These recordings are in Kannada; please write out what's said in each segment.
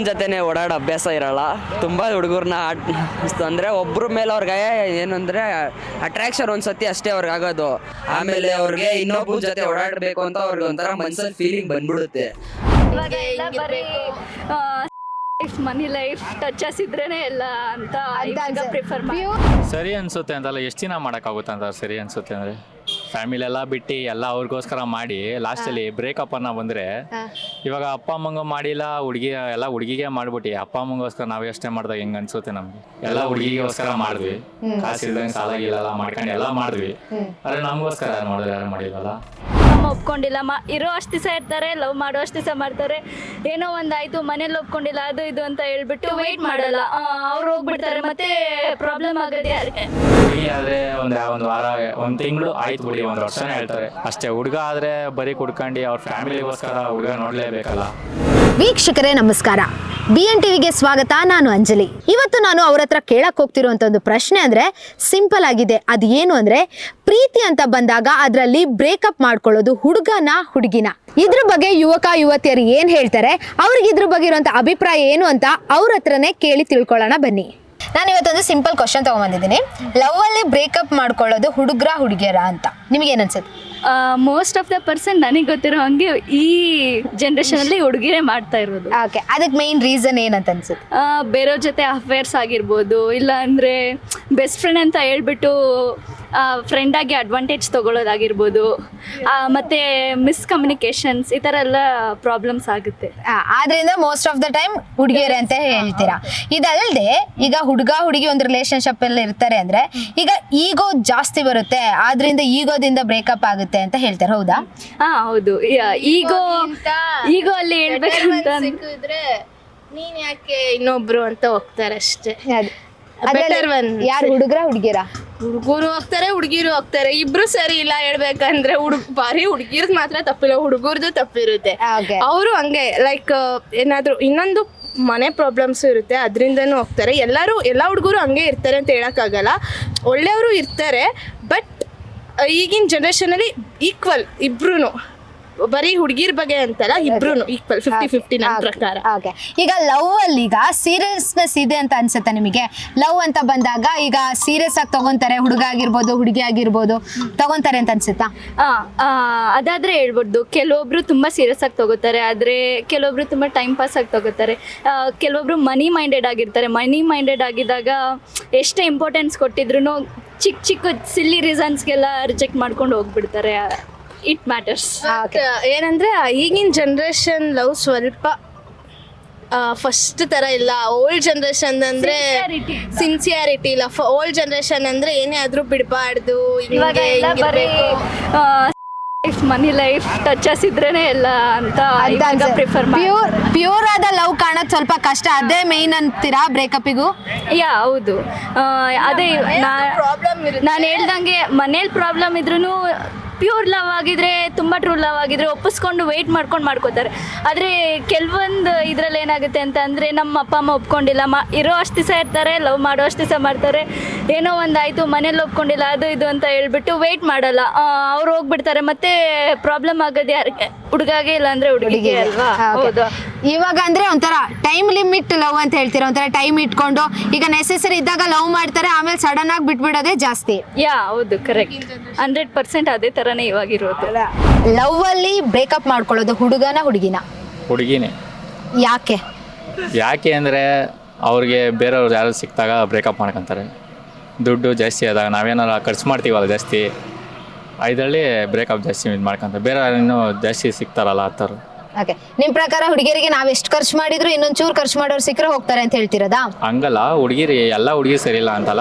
ಅವನ ಜೊತೆನೆ ಓಡಾಡೋ ಅಭ್ಯಾಸ ಇರಲ್ಲ. ತುಂಬ ಹುಡುಗರನ್ನ ಅಂದರೆ ಒಬ್ಬರ ಮೇಲೆ ಅವ್ರಿಗೆ ಏನಂದ್ರೆ ಅಟ್ರಾಕ್ಷನ್ ಒಂದ್ಸತಿ ಅಷ್ಟೇ ಅವ್ರಿಗೆ ಆಗೋದು. ಆಮೇಲೆ ಅವ್ರಿಗೆ ಇನ್ನೊಬ್ಬರ ಜೊತೆ ಓಡಾಡಬೇಕು ಅಂತ ಅವ್ರಿಗೆ ಒಂಥರ ಮನ್ಸಲ್ಲಿ ಫೀಲಿಂಗ್ ಬಂದ್ಬಿಡುತ್ತೆ. ಇವಾಗ ಎಲ್ಲ ಬರೀ ಮನಿ ಲೈಫ್ ಟಚಸ್ ಇದ್ರೇನೆ ಎಲ್ಲ ಅಂತ ಪ್ರಿಫರ್ ಸರಿ ಅನ್ಸುತ್ತೆ ಅಂತಲ್ಲ ಎಷ್ಟು ದಿನ ಮಾಡೋಕ್ಕಾಗುತ್ತೆ ಅಂತ ಸರಿ ಅನ್ಸುತ್ತೆ ಅಂದರೆ? ಫ್ಯಾಮಿಲಿ ಎಲ್ಲ ಬಿಟ್ಟು ಎಲ್ಲ ಅವ್ರಿಗೋಸ್ಕರ ಮಾಡಿ ಲಾಸ್ಟಲ್ಲಿ ಬ್ರೇಕಪ್ ಅನ್ನ ಬಂದ್ರೆ ಇವಾಗ ಅಪ್ಪ ಅಮ್ಮಂಗ ಮಾಡಿಲ್ಲ ಹುಡುಗಿ ಎಲ್ಲ ಹುಡುಗಿಗೆ ಮಾಡ್ಬಿಟ್ಟು ಅಪ್ಪ ಅಮ್ಮಂಗೋಸ್ಕರ ನಾವು ಯೋಚನೆ ಮಾಡಿದಾಗ ಹೆಂಗ್ ಅನ್ಸುತ್ತೆ ನಮ್ಗೆ? ಎಲ್ಲ ಹುಡುಗಿಗೋಸ್ಕರ ಮಾಡಿದ್ವಿ. ಕಾಸಿಲ್ದಂಗೆ ಸಾಲಾಗಿಲ್ಲ ಮಾಡ್ಕೊಂಡು ಎಲ್ಲ ಮಾಡಿದ್ವಿ. ಆದ್ರೆ ನಮಗೋಸ್ಕರ ಯಾರು ಮಾಡಿದ್ರೆ ಯಾರು ಮಾಡಿಲ್ವಲ್ಲ? ಒಪ್ಕೊಂಡಿಲ್ಲ. ಮ ಇರೋ ಅಷ್ಟು ದಿವಸ ಇರ್ತಾರೆ ಲವ್ ಮಾಡೋ ಅಷ್ಟು ದಿವಸ ಮಾಡ್ತಾರೆ. ಏನೋ ಒಂದಾಯ್ತು ಮನೇಲಿ ಒಪ್ಕೊಂಡಿಲ್ಲ ಅದು ಇದು ಅಂತ ಹೇಳ್ಬಿಟ್ಟು ವೆಯ್ಟ್ ಮಾಡಲ್ಲ. ಅವ್ರು ಹೋಗ್ಬಿಡ್ತಾರೆ ಮತ್ತೆ ಪ್ರಾಬ್ಲಮ್ ಆಗದೆ ಯಾರಿಗೆ? ಹುಡುಗಿ ಆದ್ರೆ ಒಂದ್ ಒಂದು ವಾರ ಒಂದ್ ತಿಂಗಳು ಆಯ್ತು ಬಿಡಿ ಒಂದ್ ವರ್ಷನೇ ಹೇಳ್ತಾರೆ. ಅಷ್ಟೇ ಹುಡುಗ ಆದ್ರೆ ಬರೀ ಕುಡ್ಕೊಂಡು ಅವ್ರ ಫ್ಯಾಮಿಲಿಗೋಸ್ಕರ ಹುಡುಗ ನೋಡ್ಲೇಬೇಕಲ್ಲ. ವೀಕ್ಷಕರೇ ನಮಸ್ಕಾರ. ಬಿ ಎನ್ ಟಿವಿಗೆ ಸ್ವಾಗತ, ನಾನು ಅಂಜಲಿ. ಇವತ್ತು ನಾನು ಅವರ ಹತ್ರ ಕೇಳಕ್ ಹೋಗ್ತಿರುವಂತ ಒಂದು ಪ್ರಶ್ನೆ ಅಂದ್ರೆ, ಸಿಂಪಲ್ ಆಗಿದೆ. ಅದು ಏನು ಅಂದ್ರೆ, ಪ್ರೀತಿ ಅಂತ ಬಂದಾಗ ಅದರಲ್ಲಿ ಬ್ರೇಕಪ್ ಮಾಡ್ಕೊಳ್ಳೋದು ಹುಡುಗನ ಹುಡುಗಿನ. ಇದ್ರ ಬಗ್ಗೆ ಯುವಕ, ಯುವತಿಯರು ಏನ್ ಹೇಳ್ತಾರೆ, ಅವ್ರಿಗೆ ಇದ್ರ ಬಗ್ಗೆ ಇರುವಂತ ಅಭಿಪ್ರಾಯ ಏನು ಅಂತ ಅವ್ರ ಹತ್ರನೇ ಕೇಳಿ ತಿಳ್ಕೊಳ್ಳೋಣ ಬನ್ನಿ. ನಾನು ಇವತ್ತೊಂದು ಸಿಂಪಲ್ ಕ್ವಶನ್ ತಗೊಂಡ್ಬಂದಿದ್ದೀನಿ ಲವ್ ಅಲ್ಲಿ ಬ್ರೇಕಪ್ ಮಾಡ್ಕೊಳ್ಳೋದು ಹುಡುಗ್ರ, ಹುಡುಗಿಯರ ಅಂತ. ನಿಮ್ಗೆ ಏನ್ ಅನ್ಸುತ್ತೆ? ಮೋಸ್ಟ್ ಆಫ್ ದ ಪರ್ಸನ್ ನನಗೆ ಗೊತ್ತಿರೋ ಹಂಗೆ ಈ ಜನ್ರೇಷನಲ್ಲಿ ಹುಡುಗಿರೇ ಮಾಡ್ತಾ ಇರೋದು. ಓಕೆ ಅದಕ್ಕೆ ಮೇನ್ ರೀಸನ್ ಏನಂತ ಅನ್ಸುತ್ತೆ? ಬೇರೆಯವ್ರ ಜೊತೆ ಅಫೇರ್ಸ್ ಆಗಿರ್ಬೋದು ಇಲ್ಲ ಅಂದ್ರೆ ಬೆಸ್ಟ್ ಫ್ರೆಂಡ್ ಅಂತ ಹೇಳ್ಬಿಟ್ಟು ಫ್ರೆಂಡಾಗಿ ಅಡ್ವಾಂಟೇಜ್ ತೊಗೊಳ್ಳೋದಾಗಿರ್ಬೋದು ಮತ್ತೆ ಮಿಸ್ಕಮ್ಯುನಿಕೇಷನ್ಸ್ ಈ ಥರ ಎಲ್ಲ ಪ್ರಾಬ್ಲಮ್ಸ್ ಆಗುತ್ತೆ. ಆದ್ರಿಂದ ಮೋಸ್ಟ್ ಆಫ್ ದ ಟೈಮ್ ಹುಡುಗಿಯರೇ ಅಂತ ಹೇಳ್ತೀರಾ? ಇದಲ್ಲದೆ ಈಗ ಹುಡುಗ ಹುಡುಗಿ ಒಂದು ರಿಲೇಶನ್ಶಿಪ್ ಅಲ್ಲಿ ಇರ್ತಾರೆ ಅಂದ್ರೆ ಈಗ ಈಗೋ ಜಾಸ್ತಿ ಬರುತ್ತೆ ಆದ್ರಿಂದ ಈಗೋದಿಂದ ಬ್ರೇಕಪ್ ಆಗುತ್ತೆ ಅಂತ ಹೇಳ್ತಾರೆ? ಹೌದಾ? ಹಾ ಹೌದು. ಈಗೋ ಈಗೋ ಅಲ್ಲಿ ಹೇಳ್ಬೇಕಂತ ಸಿಕ್ಕಿದ್ರೆ ನೀನ್ ಯಾಕೆ ಇನ್ನೊಬ್ರು ಅಂತ ಹೋಗ್ತಾರೆ ಅಷ್ಟೇ. ಯಾರು ಹುಡುಗರ ಹುಡುಗಿಯರ? ಹುಡುಗರು ಹೋಗ್ತಾರೆ ಹುಡುಗಿರು ಹೋಗ್ತಾರೆ ಇಬ್ರು ಸರಿ ಇಲ್ಲ ಹೇಳ್ಬೇಕಂದ್ರೆ ಹುಡುಗ ಬರೀ ಹುಡುಗಿರ್ದು ಮಾತ್ರ ತಪ್ಪಿಲ್ಲ ಹುಡುಗರ್ದು ತಪ್ಪಿರುತ್ತೆ. Okay. ಅವರು ಹಂಗೆ ಲೈಕ್ ಏನಾದ್ರು ಇನ್ನೊಂದು ಮನೆ ಪ್ರಾಬ್ಲಮ್ಸ್ ಇರುತ್ತೆ ಅದರಿಂದನೂ ಹೋಗ್ತಾರೆ. ಎಲ್ಲರೂ ಎಲ್ಲ ಹುಡುಗರು ಹಂಗೆ ಇರ್ತಾರೆ ಅಂತ ಹೇಳೋಕ್ಕಾಗಲ್ಲ. ಒಳ್ಳೆಯವರು ಇರ್ತಾರೆ ಬಟ್ ಈಗಿನ ಜನ್ರೇಷನಲ್ಲಿ ಈಕ್ವಲ್ ಇಬ್ರು ಬರೀ ಹುಡುಗಿರ್ ಬಗ್ಗೆ ಅಂತಲ್ಲ ಇಬ್ರು ಈಕ್ವಲ್ ಫಿಫ್ಟಿ ಫಿಫ್ಟಿ ನನ್ನ ಪ್ರಕಾರ. ಓಕೆ ಈಗ ಲವ್ ಅಲ್ಲಿ ಈಗ ಸೀರಿಯಸ್ನೆಸ್ ಇದೆ ಅಂತ ಅನ್ಸುತ್ತೆ ನಿಮಗೆ? ಲವ್ ಅಂತ ಬಂದಾಗ ಈಗ ಸೀರಿಯಸ್ ಆಗಿ ತಗೊಂತಾರೆ ಹುಡುಗ ಆಗಿರ್ಬೋದು ಹುಡುಗಿ ಆಗಿರ್ಬೋದು ತಗೊಂತಾರೆ ಅಂತ ಅನ್ಸುತ್ತಾ? ಅದಾದ್ರೆ ಹೇಳ್ಬೋದು. ಕೆಲವೊಬ್ರು ತುಂಬಾ ಸೀರಿಯಸ್ ಆಗಿ ತಗೋತಾರೆ ಆದ್ರೆ ಕೆಲವೊಬ್ರು ತುಂಬಾ ಟೈಮ್ ಪಾಸ್ ಆಗಿ ತಗೋತಾರೆ. ಕೆಲವೊಬ್ರು ಮನಿ ಮೈಂಡೆಡ್ ಆಗಿರ್ತಾರೆ. ಮನಿ ಮೈಂಡೆಡ್ ಆಗಿದಾಗ ಎಷ್ಟೇ ಇಂಪಾರ್ಟೆನ್ಸ್ ಕೊಟ್ಟಿದ್ರು ಚಿಕ್ಕ ಚಿಕ್ಕ ಸಿಲ್ಲಿ ರೀಸನ್ಸ್ಗೆಲ್ಲ ರಿಜೆಕ್ಟ್ ಮಾಡ್ಕೊಂಡು ಹೋಗ್ಬಿಡ್ತಾರೆ. ಇಟ್ ಮ್ಯಾಟರ್ಸ್ But, ಏನಂದ್ರೆ ಈಗಿನ ಜನ್ರೇಷನ್ ಲವ್ ಸ್ವಲ್ಪ ಫಸ್ಟ್ ತರ ಇಲ್ಲ. ಓಲ್ಡ್ ಜನ್ರೇಷನ್ ಅಂದ್ರೆ. ಸಿನ್ಸಿಯಾರಿಟಿ ಇಲ್ಲ. ಓಲ್ಡ್ ಜನ್ರೇಷನ್ ಅಂದ್ರೆ ಏನೇ ಆದ್ರೂ ಬಿಡಬಾರ್ದು ಮನಿ ಲೈಫ್ ಟಚಸ್ ಇದ್ರೇನೆ ಎಲ್ಲ ಅಂತ ಪ್ರಿಫರ್ ಪ್ಯೂರ್ ಪ್ಯೂರ್ ಆದ ಲವ್ ಕಾಣೋದು ಸ್ವಲ್ಪ ಕಷ್ಟ. ಅದೇ ಮೇನ್ ಅಂತೀರಾ ಬ್ರೇಕಪ್ಪಿಗೂ ಯಾ ಹೌದು. ಅದೇ. ನಾನು ಹೇಳ್ದಂಗೆ ಮನೇಲಿ ಪ್ರಾಬ್ಲಮ್ ಇದ್ರೂ ಪ್ಯೂರ್ ಲವ್ ಆಗಿದ್ರೆ ತುಂಬ ಟ್ರೂ ಲವ್ ಆಗಿದ್ರೆ ಒಪ್ಪಿಸ್ಕೊಂಡು ವೆಯ್ಟ್ ಮಾಡ್ಕೊಂಡು ಮಾಡ್ಕೋತಾರೆ. ಆದರೆ ಕೆಲವೊಂದು ಇದರಲ್ಲಿ ಏನಾಗುತ್ತೆ ಅಂತ ಅಂದರೆ ನಮ್ಮ ಅಪ್ಪ ಅಮ್ಮ ಒಪ್ಕೊಂಡಿಲ್ಲ. ಮಾ ಇರೋ ಅಷ್ಟು ದಿವಸ ಇರ್ತಾರೆ ಲವ್ ಮಾಡೋ ಅಷ್ಟು ದಿವಸ ಮಾಡ್ತಾರೆ. ಏನೋ ಒಂದಾಯಿತು ಮನೇಲಿ ಒಪ್ಕೊಂಡಿಲ್ಲ ಅದು ಇದು ಅಂತ ಹೇಳ್ಬಿಟ್ಟು ವೆಯ್ಟ್ ಮಾಡಲ್ಲ. ಅವ್ರು ಹೋಗ್ಬಿಡ್ತಾರೆ. ಮತ್ತೆ ಪ್ರಾಬ್ಲಮ್ ಆಗೋದು ಯಾರಿಗೆ? ಹುಡುಗಾಗೆ ಇಲ್ಲ ಅಂದರೆ ಹುಡುಗಿಗೆ ಅಲ್ವಾ? ಹೌದು. ಇವಾಗ ಅಂದ್ರೆ ಒಂಥರ ಟೈಮ್ ಲಿಮಿಟ್ ಲವ್ ಅಂತ ಹೇಳ್ತೀರ? ಒಂಥರ ಟೈಮ್ ಇಟ್ಕೊಂಡು ಈಗ ನೆಸೆಸರಿ ಇದ್ದಾಗ ಲವ್ ಮಾಡ್ತಾರೆ ಆಮೇಲೆ ಸಡನ್ ಆಗಿ ಬಿಟ್ಬಿಡೋದೇ ಜಾಸ್ತಿ. ಯಾ ಹೌದು ಕರೆಕ್ಟ್ ಹಂಡ್ರೆಡ್ ಪರ್ಸೆಂಟ್ ಅದೇ ಥರನೇ ಇವಾಗಿರೋದು ಲವ್ ಅಲ್ಲಿ ಬ್ರೇಕಪ್ ಮಾಡ್ಕೊಳ್ಳೋದು ಹುಡುಗನ ಹುಡುಗಿನ. ಹುಡುಗಿನೇ. ಯಾಕೆ? ಯಾಕೆ ಅಂದರೆ ಅವ್ರಿಗೆ ಬೇರೆಯವ್ರು ಯಾರು ಸಿಕ್ಕಿದಾಗ ಬ್ರೇಕಪ್ ಮಾಡ್ಕೊಂತಾರೆ. ದುಡ್ಡು ಜಾಸ್ತಿ ಆದಾಗ ನಾವೇನಾರ ಖರ್ಚು ಮಾಡ್ತೀವಲ್ಲ ಜಾಸ್ತಿ ಇದರಲ್ಲಿ ಬ್ರೇಕಪ್ ಜಾಸ್ತಿ ಇದು ಮಾಡ್ಕೊಂತಾರೆ. ಬೇರೆ ಇನ್ನೂ ಜಾಸ್ತಿ ಸಿಗ್ತಾರಲ್ಲ ಆ ಥರ. ಓಕೆ ನಿಮ್ ಪ್ರಕಾರ ಹುಡುಗಿಯರಿಗೆ ನಾವ್ ಎಷ್ಟು ಖರ್ಚು ಮಾಡಿದ್ರು ಇನ್ನೊಂದ್ ಚೂರು ಖರ್ಚು ಮಾಡೋರು ಸಿಕ್ಕರೆ ಹೋಗ್ತಾರೆ ಅಂತ ಹೇಳ್ತಿರೋದಾ? ಹಂಗಲ್ಲ ಹುಡುಗಿರಿ ಎಲ್ಲ ಹುಡುಗಿ ಸರಿ ಇಲ್ಲ ಅಂತಲ್ಲ.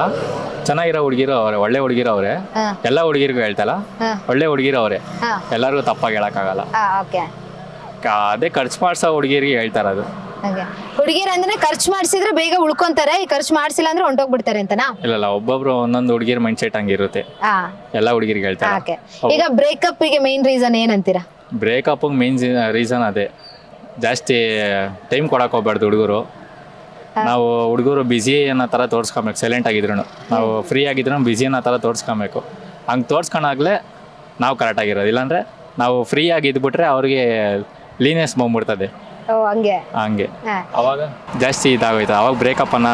ಚೆನ್ನಾಗಿರೋ ಹುಡುಗಿರು ಅವ್ರೆ ಒಳ್ಳೆ ಹುಡುಗಿರು ಅವ್ರೆ. ಎಲ್ಲಾ ಎಲ್ಲ ಹುಡುಗಿರಿಗೂ ಹೇಳ್ತಲ್ಲ ಹಾ. ಒಳ್ಳೆ ಹುಡುಗಿರು ಅವ್ರೆ. ಹಾ. ಎಲ್ಲರಿಗೂ ತಪ್ಪಾಗಿ ಹೇಳೋಕ್ಕಾಗಲ್ಲ. ಓಕೆ ಕ- ಅದೇ ಖರ್ಚು ಮಾಡ್ಸೋ ಹುಡುಗಿರಿಗೆ ಹೇಳ್ತಾರ ಅದು. ಹುಡುಗಿರ ಅಂದ್ರೆ ಖರ್ಚು ಮಾಡಿಸಿದ್ರೆ ಬೇಗ ಉಳ್ಕೊಂತಾರೆ ಈ ಖರ್ಚು ಮಾಡಿಸಿಲ್ಲ ಅಂದ್ರೆ ಹೊಂಟೋಗ್ಬಿಡ್ತಾರೆ ಅಂತನಾ? ಇಲ್ಲಲ್ಲ ಒಬ್ಬೊಬ್ರು ಒಂದೊಂದು ಹುಡುಗಿರ್ ಮೈಂಡ್ ಸೆಟ್ ಹಂಗಿರುತ್ತೆ. ಹಾ. ಎಲ್ಲ ಹುಡುಗಿರಿಗೆ ಹೇಳ್ತಾರೆ. ಓಕೆ ಈಗ ಬ್ರೇಕಪ್ಗೆ ಮೇನ್ ರೀಸನ್ ಏನಂತೀರಾ? ಬ್ರೇಕಪ್ಗೆ ಮೇನ್ ರೀಸನ್ ಅದೇ. ಜಾಸ್ತಿ ಟೈಮ್ ಕೊಡಕ್ಕೆ ಹೋಗ್ಬಾರ್ದು ಹುಡುಗರು. ನಾವು ಹುಡುಗರು ಬ್ಯುಸಿ ಅನ್ನೋ ಥರ ತೋರಿಸ್ಕೊಬೇಕು. ಸೈಲೆಂಟ್ ಆಗಿದ್ರು ನಾವು ಫ್ರೀ ಆಗಿದ್ರು ಬ್ಯುಸಿ ಅನ್ನೋ ಥರ ತೋರಿಸ್ಕೊಬೇಕು. ಹಂಗೆ ತೋರಿಸ್ಕೊಂಡಾಗಲೇ ನಾವು ಕರೆಕ್ಟಾಗಿರೋದು ಇಲ್ಲಾಂದ್ರೆ ನಾವು ಫ್ರೀ ಆಗಿದ್ಬಿಟ್ರೆ ಅವ್ರಿಗೆ ಲೀನೆಸ್ ಬಂದ್ಬಿಡ್ತದೆ. ಹಂಗೆ. ಹಂಗೆ. ಅವಾಗ ಜಾಸ್ತಿ ಇದಾಗೋಯ್ತು ಅವಾಗ ಬ್ರೇಕಪ್ ಅನ್ನ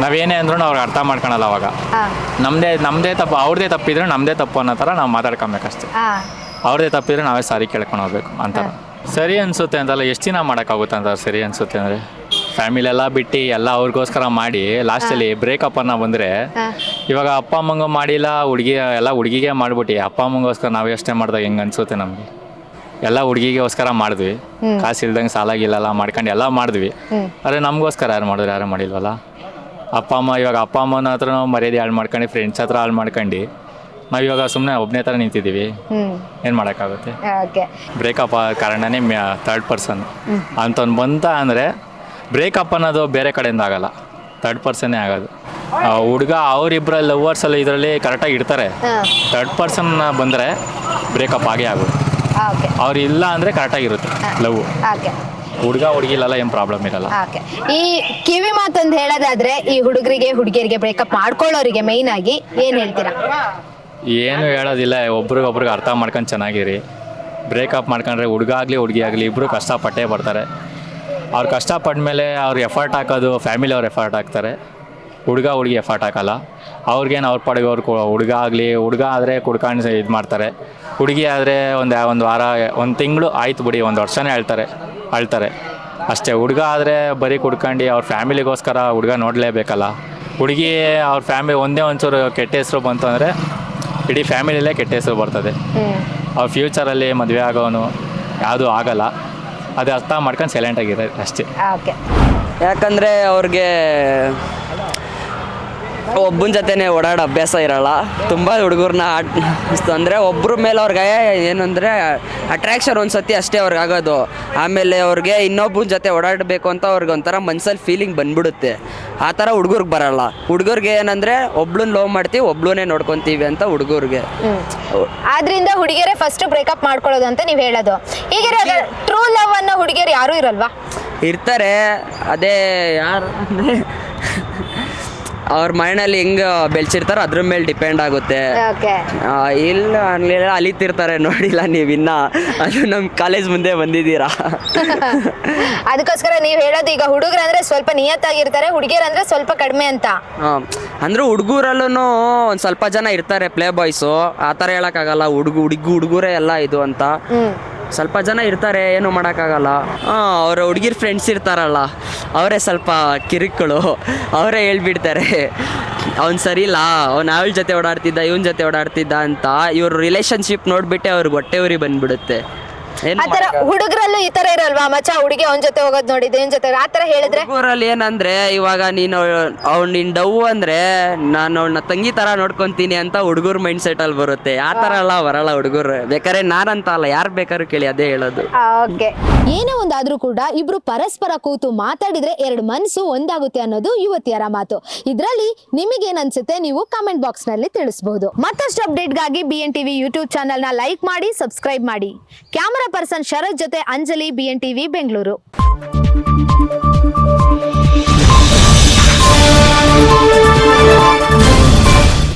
ನಾವೇನೇ ಅಂದ್ರೂ ಅವ್ರಿಗೆ ಅರ್ಥ ಮಾಡ್ಕೊಳಲ್ಲ ಅವಾಗ. ನಮ್ದೇ ನಮ್ಮದೇ ನಮ್ಮದೇ ತಪ್ಪು ಅವ್ರದೇ ತಪ್ಪಿದ್ರೆ ನಮ್ಮದೇ ತಪ್ಪು ಅನ್ನೋ ಥರ ನಾವು ಮಾತಾಡ್ಕೊಬೇಕಷ್ಟೇ. ಹಾ ಅವ್ರದ್ದೇ ತಪ್ಪಿದ್ರೆ ನಾವೇ ಸಾರಿ ಕೇಳ್ಕೊಂಡು ಹೋಗ್ಬೇಕು ಅಂತ. ಸರಿ ಅನ್ಸುತ್ತೆ ಅಂತಲ್ಲ ಎಷ್ಟು ದಿನ ಮಾಡೋಕ್ಕಾಗುತ್ತೆ ಅಂತ ಸರಿ ಅನ್ಸುತ್ತೆ ಅಂದರೆ? ಫ್ಯಾಮಿಲಿ ಎಲ್ಲ ಬಿಟ್ಟು ಎಲ್ಲ ಅವ್ರಿಗೋಸ್ಕರ ಮಾಡಿ ಲಾಸ್ಟಲ್ಲಿ ಬ್ರೇಕಪ್ ಅನ್ನ ಬಂದರೆ ಇವಾಗ ಅಪ್ಪ ಅಮ್ಮಂಗೂ ಮಾಡಿಲ್ಲ ಹುಡುಗಿ ಎಲ್ಲ ಹುಡುಗಿಗೆ ಮಾಡ್ಬಿಟ್ಟು. ಅಪ್ಪ ಅಮ್ಮಂಗೋಸ್ಕರ ನಾವು ಯೋಚನೆ ಮಾಡಿದಾಗ ಹೆಂಗೆ ಅನ್ಸುತ್ತೆ ನಮಗೆ? ಎಲ್ಲ ಹುಡುಗಿಗೋಸ್ಕರ ಮಾಡಿದ್ವಿ. ಕಾಸು ಇಲ್ದಂಗೆ ಸಾಲ ಗೀಲೆಲ್ಲ ಮಾಡ್ಕೊಂಡು ಎಲ್ಲ ಮಾಡಿದ್ವಿ. ಆದರೆ ನಮಗೋಸ್ಕರ ಯಾರು ಮಾಡಿದ್ರು ಯಾರು ಮಾಡಿಲ್ವಲ್ಲ? ಅಪ್ಪ ಅಮ್ಮ ಇವಾಗ ಅಪ್ಪ ಅಮ್ಮನ ಹತ್ರ ನಾವು ಮರ್ಯಾದೆ ಹಾಳು ಮಾಡ್ಕೊಂಡು ಫ್ರೆಂಡ್ಸ್ ಹತ್ರ ಹಾಳು ಮಾಡ್ಕೊಂಡು ನಾವು ಇವಾಗ ಸುಮ್ಮನೆ ಒಬ್ಬನೇ ಥರ ನಿಂತಿದ್ದೀವಿ. ಹ್ಮ್. ಏನು ಮಾಡೋಕ್ಕಾಗುತ್ತೆ? ಓಕೆ. ಬ್ರೇಕಪ್ ಕಾರಣನೇ ಥರ್ಡ್ ಪರ್ಸನ್ ಅಂತವ್ನು ಬಂತ ಅಂದರೆ ಬ್ರೇಕಪ್ ಅನ್ನೋದು ಬೇರೆ ಕಡೆಯಿಂದ ಆಗಲ್ಲ. ಥರ್ಡ್ ಪರ್ಸನ್ನೇ ಆಗೋದು. ಹುಡುಗ ಅವರಿಬ್ಬರ ಲವರ್ಸಲ್ಲಿ ಇದರಲ್ಲಿ ಕರೆಕ್ಟಾಗಿ ಇಡ್ತಾರೆ ಥರ್ಡ್ ಪರ್ಸನ್ ಬಂದರೆ ಬ್ರೇಕಪ್ ಆಗೇ ಆಗುತ್ತೆ. ಓಕೆ. ಅವ್ರು ಇಲ್ಲ ಅಂದರೆ ಕರೆಕ್ಟಾಗಿರುತ್ತೆ ಲವ್ ಓಕೆ. ಹುಡುಗ ಹುಡುಗಿಲೆಲ್ಲ ಏನು ಪ್ರಾಬ್ಲಮ್ ಇರಲ್ಲ. ಓಕೆ. ಈ ಕಿವಿ ಮಾತೊಂದು ಹೇಳೋದಾದ್ರೆ ಈ ಹುಡುಗರಿಗೆ ಹುಡುಗಿಯರಿಗೆ ಬ್ರೇಕಪ್ ಮಾಡ್ಕೊಳ್ಳೋರಿಗೆ ಮೈನ್ ಆಗಿ ಏನ್ ಹೇಳ್ತೀರಾ? ಏನು ಹೇಳೋದಿಲ್ಲ, ಒಬ್ರಿಗೊಬ್ರಿಗೆ ಅರ್ಥ ಮಾಡ್ಕೊಂಡು ಚೆನ್ನಾಗಿರಿ. ಬ್ರೇಕಪ್ ಮಾಡ್ಕೊಂಡ್ರೆ ಹುಡುಗ ಆಗಲಿ, ಹುಡುಗಿ ಆಗಲಿ ಇಬ್ಬರು ಕಷ್ಟಪಟ್ಟೇ ಬರ್ತಾರೆ. ಅವ್ರು ಕಷ್ಟಪಟ್ಟ ಮೇಲೆ ಅವ್ರು ಎಫರ್ಟ್ ಹಾಕೋದು ಫ್ಯಾಮಿಲಿ ಅವ್ರು ಎಫರ್ಟ್ ಹಾಕ್ತಾರೆ. ಹುಡುಗ ಹುಡುಗಿ ಎಫರ್ಟ್ ಹಾಕಲ್ಲ. ಅವ್ರಿಗೇನು ಅವ್ರ ಪಡೆಗೆ ಅವ್ರು ಹುಡುಗ ಆಗಲಿ, ಹುಡುಗ ಆದರೆ ಕುಡ್ಕೊಂಡು ಇದು ಮಾಡ್ತಾರೆ. ಹುಡುಗಿ ಆದರೆ ಒಂದು ಒಂದು ವಾರ, ಒಂದು ತಿಂಗಳು ಆಯ್ತು ಬಿಡಿ, ಒಂದು ವರ್ಷನೇ ಅಳ್ತಾರೆ ಅಳ್ತಾರೆ. ಅಷ್ಟೇ, ಹುಡುಗ ಆದರೆ ಬರೀ ಕುಡ್ಕೊಂಡು ಅವ್ರ ಫ್ಯಾಮಿಲಿಗೋಸ್ಕರ ಹುಡುಗ ನೋಡಲೇಬೇಕಲ್ಲ. ಹುಡುಗಿ ಅವ್ರ ಫ್ಯಾಮಿಲಿ ಒಂದೇ ಒಂಚೂರು ಕೆಟ್ಟ ಹೆಸರು ಬಂತು ಅಂದರೆ ಇಡೀ ಫ್ಯಾಮಿಲಿಯಲ್ಲೇ ಕೆಟ್ಟ ಹೆಸರು ಬರ್ತದೆ. ಅವ್ರ ಫ್ಯೂಚರಲ್ಲಿ ಮದುವೆ ಆಗೋನು ಯಾವುದು ಆಗಲ್ಲ. ಅದೇ ಅರ್ಥ ಮಾಡ್ಕೊಂಡು ಸೈಲೆಂಟ್ ಆಗಿರೋದು ಅಷ್ಟೇ. ಓಕೆ. ಯಾಕಂದರೆ ಅವ್ರಿಗೆ ಒಬ್ಬನ ಜೊತೆನೆ ಓಡಾಡೋ ಅಭ್ಯಾಸ ಇರಲ್ಲ. ತುಂಬ ಹುಡುಗರನ್ನ ಆಟ ಅಂದರೆ ಒಬ್ಬರ ಮೇಲೆ ಅವ್ರಿಗೆ ಏನಂದರೆ ಅಟ್ರಾಕ್ಷನ್ ಒಂದು ಸತಿ ಅಷ್ಟೇ ಅವ್ರಿಗೆ ಆಗೋದು. ಆಮೇಲೆ ಅವ್ರಿಗೆ ಇನ್ನೊಬ್ಬನ ಜೊತೆ ಓಡಾಡಬೇಕು ಅಂತ ಅವ್ರಿಗೆ ಒಂಥರ ಮನ್ಸಲ್ಲಿ ಫೀಲಿಂಗ್ ಬಂದ್ಬಿಡುತ್ತೆ. ಆ ಥರ ಹುಡುಗರ್ಗೆ ಬರಲ್ಲ. ಹುಡುಗರ್ಗೆ ಏನಂದರೆ ಒಬ್ಳನ್ನ ಲವ್ ಮಾಡ್ತೀವಿ ಒಬ್ಳೂ ನೋಡ್ಕೊತೀವಿ ಅಂತ ಹುಡುಗರಿಗೆ. ಆದ್ರಿಂದ ಹುಡುಗಿಯರೇ ಫಸ್ಟ್ ಬ್ರೇಕಪ್ ಮಾಡ್ಕೊಳ್ಳೋದು ಅಂತ ನೀವು ಹೇಳೋದು. ಹೀಗಿರೋ ಟ್ರೂ ಲವ್ ಅನ್ನೋ ಹುಡುಗಿಯರು ಯಾರು ಇರಲ್ವಾ? ಇರ್ತಾರೆ. ಅದೇ ಯಾರು ಅಂದರೆ ಅವ್ರ ಮೈಂಡಲ್ಲಿ ಹೆಂಗೆ ಬೆಳ್ಸಿರ್ತಾರೋ ಅದ್ರ ಮೇಲೆ ಡಿಪೆಂಡ್ ಆಗುತ್ತೆ. ಓಕೆ. ಆ, ಇಲ್ಲ ಅನ್ಲಿಲ್ಲ ಅಲಿತಿರ್ತಾರೆ ನೋಡಿಲ್ಲ ನೀವಿನ್ನ ಅದು ನಮ್ಮ ಕಾಲೇಜ್ ಮುಂದೆ ಬಂದಿದ್ದೀರಾ. ಅದಕ್ಕೋಸ್ಕರ ನೀವು ಹೇಳೋದು ಈಗ ಹುಡುಗರ ಅಂದ್ರೆ ಸ್ವಲ್ಪ ನಿಯತ್ತಾಗಿರ್ತಾರೆ ಹುಡುಗಿಯರು ಅಂದ್ರೆ ಸ್ವಲ್ಪ ಕಡಿಮೆ ಅಂತ. ಅಂದ್ರೆ ಅಂದರೆ ಹುಡುಗರಲ್ಲೂ ಒಂದ್ ಸ್ವಲ್ಪ ಜನ ಇರ್ತಾರೆ ಪ್ಲೇ ಬಾಯ್ಸು ಆ ಥರ ಆಗಲ್ಲ ಹುಡುಗ ಹುಡುಗ ಹುಡುಗರೇ ಎಲ್ಲ ಇದು ಅಂತ. ಹ್ಮ್. ಸ್ವಲ್ಪ ಜನ ಇರ್ತಾರೆ, ಏನು ಮಾಡೋಕ್ಕಾಗಲ್ಲ. ಹಾಂ, ಅವರ ಹುಡುಗಿರ್ ಫ್ರೆಂಡ್ಸ್ ಇರ್ತಾರಲ್ಲ, ಅವರೇ ಸ್ವಲ್ಪ ಕಿರಿಕ್ಗಳು ಅವರೇ ಹೇಳ್ಬಿಡ್ತಾರೆ. ಅವ್ನು ಸರಿ ಇಲ್ಲ, ಅವ್ನು ಅವಳ ಜೊತೆ ಓಡಾಡ್ತಿದ್ದ, ಇವನ ಜೊತೆ ಓಡಾಡ್ತಿದ್ದ ಅಂತ ಇವ್ರ ರಿಲೇಷನ್ಶಿಪ್ ನೋಡಿಬಿಟ್ಟೆ, ಅವ್ರಿಗೆ ಹೊಟ್ಟೆ ಉರಿ ಬಂದ್ಬಿಡುತ್ತೆ. ಆತರ ಹುಡುಗರಲ್ಲೂ ಈ ತರ ಇರಲ್ವಾ? ಮಚ್ಚ ಹುಡುಗಿ ಅವನ ಜೊತೆ ಹೋಗೋದ್ ನೋಡಿದ್ದೆ ಏನ್ ಜೊತೆ? ಆತರ ಹೇಳಿದ್ರೆ? ಊರಲ್ಲಿ ಏನಂದ್ರೆ ಇವಾಗ ನೀನು ಅವ್ನ್ ನಿನ್ ಡವ್ ಅಂದ್ರೆ ನಾನು ಅವ್ನ ತಂಗಿ ತರ ನೋಡ್ಕೊಂತೀನಿ ಅಂತ ಹುಡುಗರ್ ಮೈಂಡ್ ಸೆಟ್ ಅಲ್ಲಿ ಬರುತ್ತೆ. ಆ ತರ ಎಲ್ಲ ಬರಲ್ಲ ಹುಡುಗರು. ಬೇಕಾರೆ ನಾನಂತ ಅಲ್ಲ ಯಾರು ಬೇಕಾದ್ರೂ ಕೇಳಿ ಅದೇ ಹೇಳೋದು. ಓಕೆ. ಏನೇ ಒಂದಾದ್ರೂ ಕೂಡ ಇಬ್ರು ಪರಸ್ಪರ ಕೂತು ಮಾತಾಡಿದ್ರೆ ಎರಡು ಮನಸ್ಸು ಒಂದಾಗುತ್ತೆ ಅನ್ನೋದು ಯುವತಿಯರ ಮಾತು. ಇದ್ರಲ್ಲಿ ನಿಮಗೇನ್ ಅನ್ಸುತ್ತೆ ನೀವು ಕಮೆಂಟ್ ಬಾಕ್ಸ್ನಲ್ಲಿ ತಿಳಿಸಬಹುದು ಮತ್ತಷ್ಟು ಅಪ್ಡೇಟ್ಗಾಗಿ ಬಿ ಎನ್ ಟಿವಿ ಯೂಟ್ಯೂಬ್ ಚಾನಲ್ನ ಲೈಕ್ ಮಾಡಿ ಸಬ್ಸ್ಕ್ರೈಬ್ ಮಾಡಿ. ಕ್ಯಾಮರಾ ಪರ್ಸನ್ ಶರತ್ ಜೊತೆ ಅಂಜಲಿ ಬಿಎನ್ ಟಿವಿ ಬೆಂಗಳೂರು.